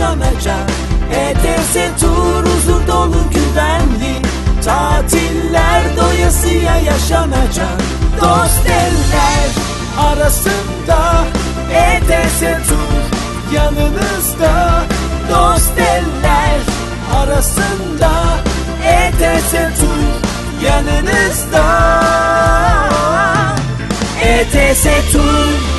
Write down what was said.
yaşanacak. ETS Tur huzur dolu güvenli. Tatiller doyasıya yaşanacak. Dost eller arasında ETS Tur yanınızda. Dost eller arasında ETS Tur yanınızda. ETS Tur